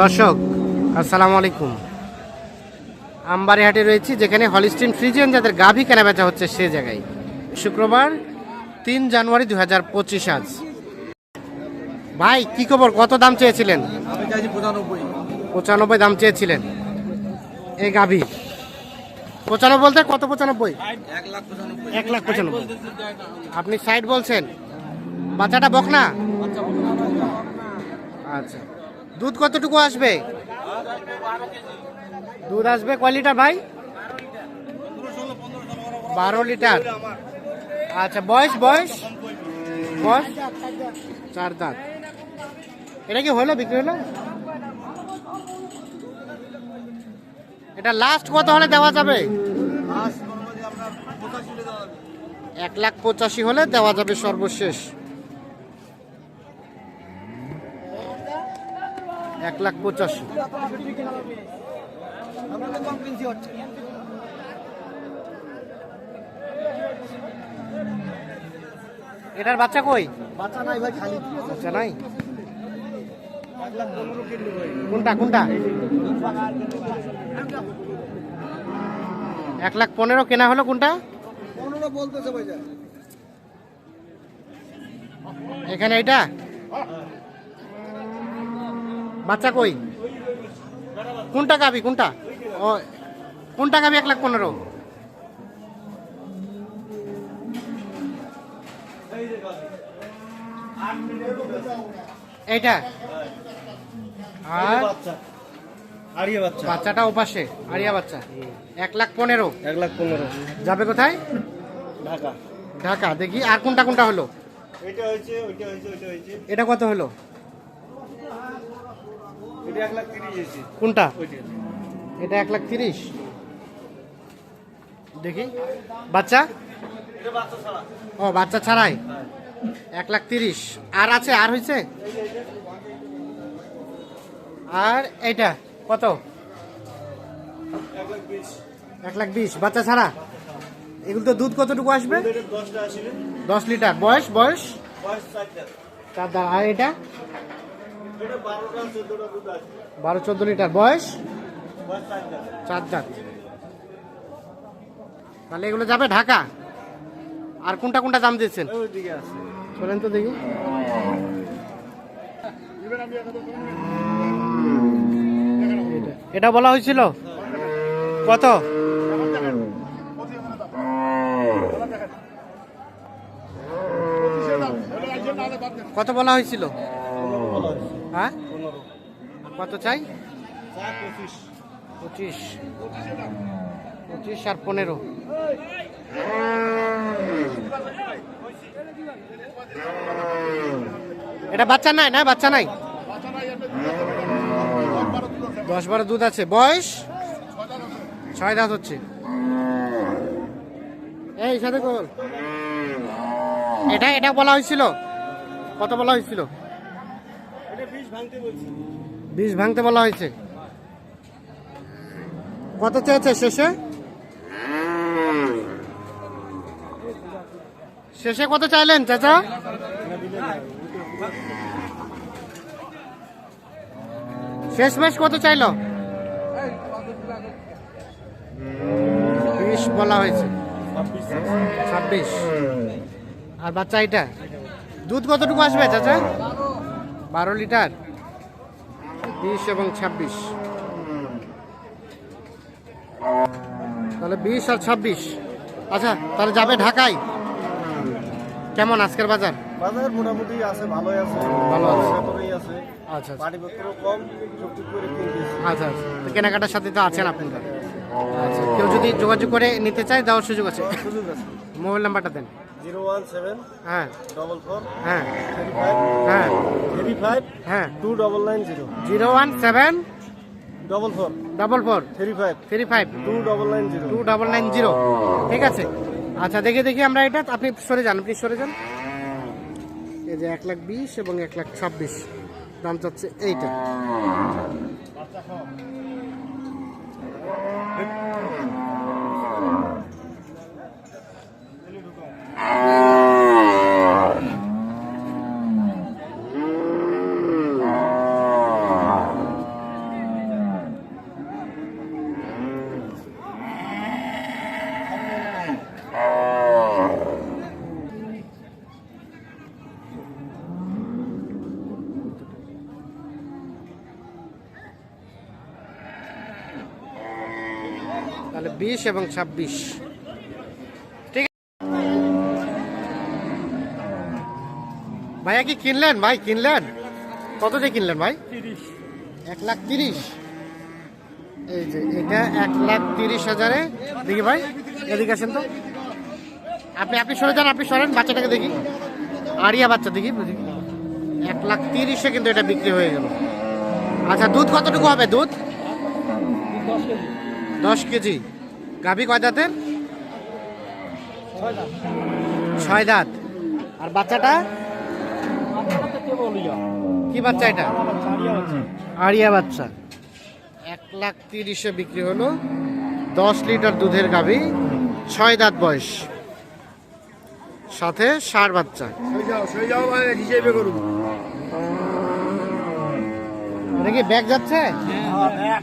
দর্শক আসসালামু আলাইকুম। আমবাড়িহাটে রয়েছি যেখানে হলিস্টিন ফ্রিজিয়ান যাদের গাভী কেনা বেচা হচ্ছে সে জায়গায়। শুক্রবার তিন জানুয়ারি দু হাজার পঁচিশ আজ। ভাই কি খবর? কত দাম চেয়েছিলেন? পঁচানব্বই। দাম চেয়েছিলেন। এই গাভী। পঁচানব্বই বলতে কত পঁচানব্বই? এক লাখ পঁচানব্বই। আপনি সাইড বলছেন? বাচ্চাটা বক না আচ্ছা। দুধ কতটুকু আসবে? দুধ আসবে কয় ভাই? বারো লিটার। আচ্ছা বয়স বয়স? বয়স? চার দাঁত। এটা কি হলো, বিক্রি হলো? এটা লাস্ট কত হলে দেওয়া যাবে? এক লাখ পঁচাশি হলে দেওয়া যাবে সর্বশেষ। এক লাখ পঁচাশি। এটার বাচ্চা কই? বাচ্চা নাই ভাই খালি। বাচ্চা নাই? কোনটা কোনটা? এক লাখ পনেরো কেনা হলো কোনটা? পনেরো বলতেছে ভাই এখানে এটা বাচ্চা কই? কোনটা গাবি কোনটা? ও কোনটা গাবি? এক লাখ পনেরো। এইটা? আর? বাচ্চা। বাচ্চা। বাচ্চাটা ওপাশে আরিয়া বাচ্চা। এক লাখ পনেরো। এক লাখ পনেরো। যাবে কোথায়? ঢাকা। ঢাকা দেখি। আর কোনটা কোনটা হলো? এটা হয়েছে ওইটা হয়েছে ওইটা হয়েছে। এটা কত হলো এটা এক লাখ তিরিশ হয়েছে কোনটা? এটা এক লাখ তিরিশ। দেখি। বাচ্চা? ও, বাচ্চা ছাড়াই। এক লাখ তিরিশ। আর আছে, আর হয়েছে? আর এইটা, কত? এক লাখ বিশ। বাচ্চা ছাড়া? এগুলো তো দুধ কতটুকু আসবে? দশ লিটার। বয়স বয়স? চার আর এটা? বারো চোদ্দ লিটার। বয়স? চার দাঁত তাহলে এগুলো যাবে ঢাকা? আর কোনটা কোনটা দাম দিয়েছেন? চলেন তো দেখি। এটা- এটা বলা হয়েছিল? কত? কত বলা হয়েছিল। হ্যাঁ? কত চাই? পঁচিশ। পঁচিশ। আর পনেরো। এটা বাচ্চা নাই না? বাচ্চা নাই? দশ বারো দুধ আছে। বয়স? ছয় দাঁত হচ্ছে। এই সাথে এটা এটা বলা হয়েছিল? কত বলা হয়েছিল? বিষ ভাঙতে বলা হয়েছে। কত চেয়েছে শেষে? শেষে কত চাইলেন, চাচা? শেষ মেশ কত চাইলো? বিশ বলা হয়েছে। ছাব্বিশ। আর বাচ্চা এটা? দুধ কতটুকু আসবে, চাচা? বারো লিটার বিশ এবং ছাব্বিশ। তাহলে বিশ আর ছাব্বিশ। আচ্ছা তাহলে যাবে ঢাকায়? কেমন আজকের বাজার? বাজার মোটামুটি আছে ভালোই আছে। ভালো আছে। আচ্ছা আচ্ছা। কম আচ্ছা আচ্ছা। কেনাকাটার সাথে তো আছেন আপনারা। আচ্ছা কেউ যদি যোগাযোগ করে নিতে চায় দেওয়ার সুযোগ আছে। সুযোগ আছে। মোবাইল নাম্বারটা দেন। জিরো ওয়ান সেভেন হ্যাঁ। ডবল ফোর হ্যাঁ। হ্যাঁ। থ্রি ফাইভ হ্যাঁ। Two double nine zero zero one seven double four double four three five three five two double nine zero two double nine zero. ঠিক আছে। আচ্ছা দেখে দেখি আমরা এটা। আপনি সরে যান আপনি সরে যান। এই যে এক লাখ বিশ এবং এক লাখ ছাব্বিশ। দাম চাচ্ছে এইটা। বিশ এবং ছাব্বিশ। ঠিক আছে। ভাইয়া কি কিনলেন? ভাই কিনলেন? কত দিয়ে কিনলেন ভাই? এক লাখ তিরিশ। এই যে এটা এক লাখ তিরিশ হাজারে। দেখি ভাই এদিকে আসেন তো। আপনি আপনি সরে যান আপনি সরেন বাচ্চাটাকে দেখি। আরিয়া বাচ্চা দেখি। এক লাখ তিরিশে কিন্তু এটা বিক্রি হয়ে গেল। আচ্ছা দুধ কতটুকু হবে দুধ? দশ কেজি। গাভী কয় দাঁতের? ছয় দাঁত। আর বাচ্চাটা? কি বাচ্চা এটা? আরিয়া বাচ্চা। এক লাখ তিরিশে বিক্রি হলো। দশ লিটার দুধের গাভী। ছয় দাঁত বয়স। সাথে ষাট বাচ্চা। সই যাও সই যাও হিসেবে করুন। এটা কি ব্যাগ যাচ্ছে? হ্যাঁ